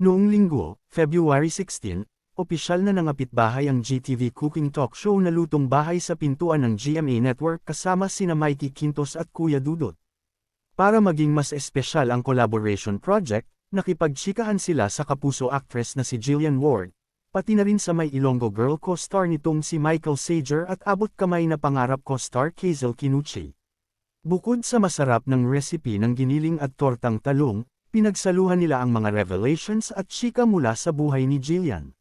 Noong linggo, February 16, opisyal na nangapit bahay ang GTV cooking talk show na lutong bahay sa pintuan ng GMA Network kasama sina Mikey Quintos at Kuya Dudot. Para maging mas espesyal ang collaboration project, nakipagchikahan sila sa kapuso actress na si Jillian Ward, pati na rin sa may Ilonggo Girl co-star nitong si Michael Sager at abot kamay na pangarap co-star Kazel Kinuchi. Bukod sa masarap ng recipe ng giniling at tortang talong, pinagsaluhan nila ang mga revelations at chika mula sa buhay ni Jillian.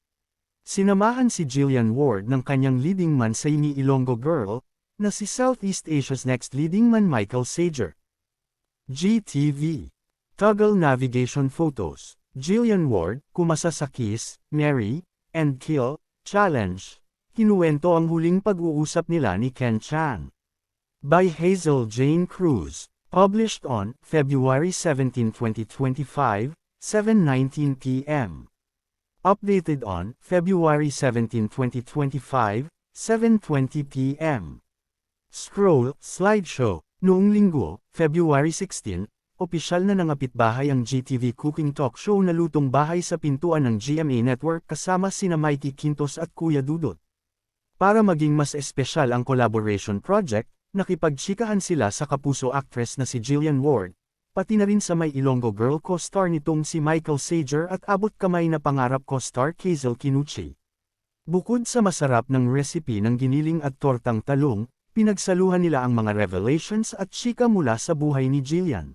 Sinamahan si Jillian Ward ng kanyang leading man sa Ini Ilonggo Girl, na si Southeast Asia's next leading man Michael Sager. GTV Toggle Navigation Photos Jillian Ward, kumasa sa Kiss, Mary, and Kill, Challenge. Kinuwento ang huling pag-uusap nila ni Ken Chan. By Hazel Jane Cruz. Published on February 17, 2025, 7:19 p.m. Updated on February 17, 2025, 7:20 p.m. Scroll Slideshow Noong linggo, February 16, opisyal na nangapit bahay ang GTV cooking talk show na lutong bahay sa pintuan ng GMA Network kasama sina Mikey Quintos at Kuya Dudot. Para maging mas espesyal ang collaboration project, Nakipagchikahan sila sa kapuso actress na si Jillian Ward, pati na rin sa may Ilonggo Girl co-star nitong si Michael Sager at abot kamay na pangarap co-star Kazel Kinuchi. Bukod sa masarap ng recipe ng giniling at tortang talong, pinagsaluhan nila ang mga revelations at chika mula sa buhay ni Jillian.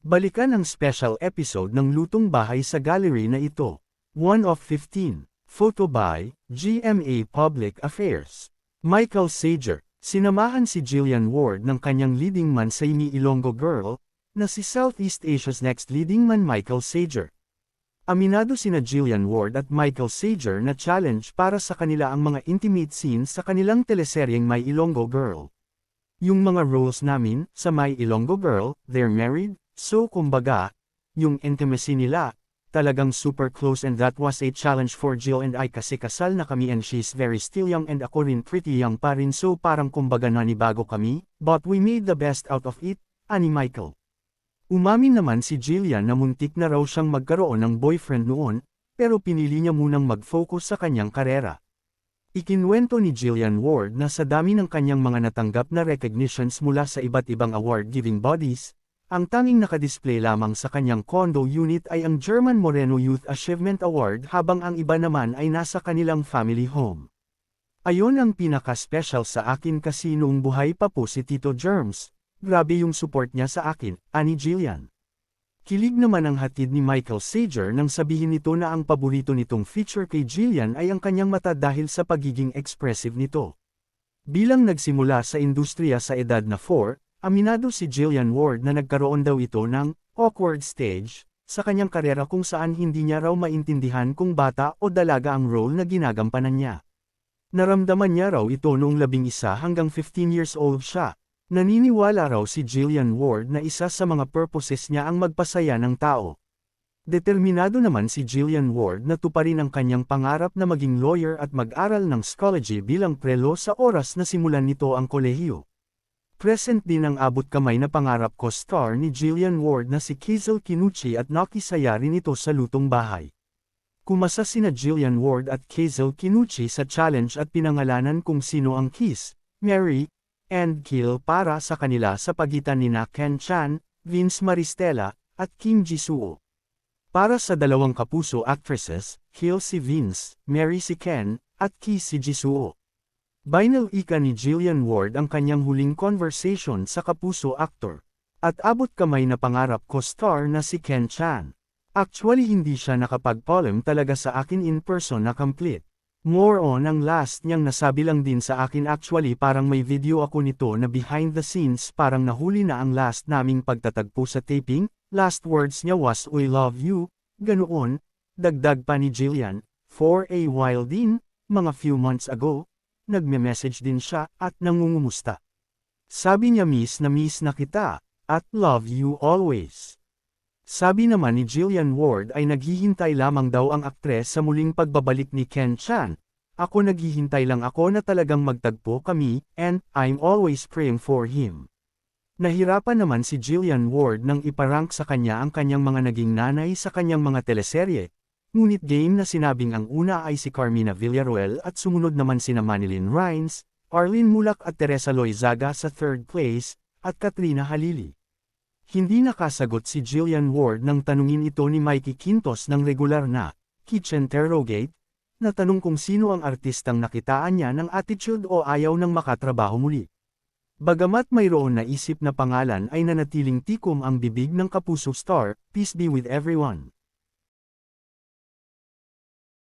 Balikan ang special episode ng Lutong Bahay sa gallery na ito. 1 of 15. Photo by GMA Public Affairs. Michael Sager Sinamahan si Jillian Ward ng kanyang leading man sa Imi Ilonggo Girl, na si Southeast Asia's next leading man Michael Sager. Aminado sina Jillian Ward at Michael Sager na challenge para sa kanila ang mga intimate scenes sa kanilang teleseryeng My Ilonggo Girl. Yung mga roles namin, sa My Ilonggo Girl, they're married, so kumbaga, yung intimacy nila, Talagang super close and that was a challenge for Jill and I kasi kasal na kami and she's very still young and ako rin pretty young pa rin so parang kumbaga nanibago kami, but we made the best out of it, ani Michael. Umamin naman si Jillian na muntik na raw siyang magkaroon ng boyfriend noon, pero pinili niya munang mag-focus sa kanyang karera. Ikinwento ni Jillian Ward na sa dami ng kanyang mga natanggap na recognitions mula sa iba't ibang award-giving bodies, ang tanging nakadisplay lamang sa kanyang condo unit ay ang German Moreno Youth Achievement Award habang ang iba naman ay nasa kanilang family home. Ayon ang pinaka-special sa akin kasi noong buhay pa po si Tito Germs, grabe yung support niya sa akin, ani Jillian. Kilig naman ang hatid ni Michael Sager nang sabihin nito na ang paborito nitong feature kay Jillian ay ang kanyang mata dahil sa pagiging expressive nito. Bilang nagsimula sa industriya sa edad na 4, Aminado si Jillian Ward na nagkaroon daw ito ng awkward stage sa kanyang karera kung saan hindi niya raw maintindihan kung bata o dalaga ang role na ginagampanan niya. Naramdaman niya raw ito noong labing isa hanggang 15 years old siya. Naniniwala raw si Jillian Ward na isa sa mga purposes niya ang magpasaya ng tao. Determinado naman si Jillian Ward na tuparin ang kanyang pangarap na maging lawyer at mag-aral ng psychology bilang prelo sa oras na simulan nito ang kolehiyo. Present din ang abot kamay na pangarap ko star ni Jillian Ward na si Kizel Kinuchi at nakisaya rin ito sa lutong bahay. Kumasa sina Jillian Ward at Kizel Kinuchi sa challenge at pinangalanan kung sino ang kiss, Mary, and kill para sa kanila sa pagitan ni na Ken Chan, Vince Maristella, at Kim Jisuo. Para sa dalawang kapuso actresses, kill si Vince, Mary si Ken, at kiss si Jisuo. Binal ika ni Jillian Ward ang kanyang huling conversation sa kapuso actor. At abot kamay na pangarap ko star na si Ken Chan. Actually hindi siya nakapag-poem talaga sa akin in person na complete. More on ang last niyang nasabi lang din sa akin actually parang may video ako nito na behind the scenes parang nahuli na ang last naming pagtatagpo sa taping, last words niya was we love you, ganoon, dagdag pa ni Jillian, for a while din, mga few months ago, nagme-message din siya at nangungumusta. Sabi niya miss na miss na kita, at love you always. Sabi naman ni Jillian Ward ay naghihintay lamang daw ang aktres sa muling pagbabalik ni Ken Chan. Ako naghihintay lang ako na talagang magtagpo kami, and I'm always praying for him. Nahirapan naman si Jillian Ward nang iparank sa kanya ang kanyang mga naging nanay sa kanyang mga teleserye, Ngunit game na sinabing ang una ay si Carmina Villaruel at sumunod naman sina Manilyn Rhines, Arlene Mulak at Teresa Loizaga sa third place, at Katrina Halili. Hindi nakasagot si Jillian Ward nang tanungin ito ni Mikey Quintos ng regular na Kitchen Interrogate, na tanong kung sino ang artistang nakitaan niya ng attitude o ayaw ng makatrabaho muli. Bagamat mayroon na isip na pangalan ay nanatiling tikom ang bibig ng kapuso star, peace be with everyone.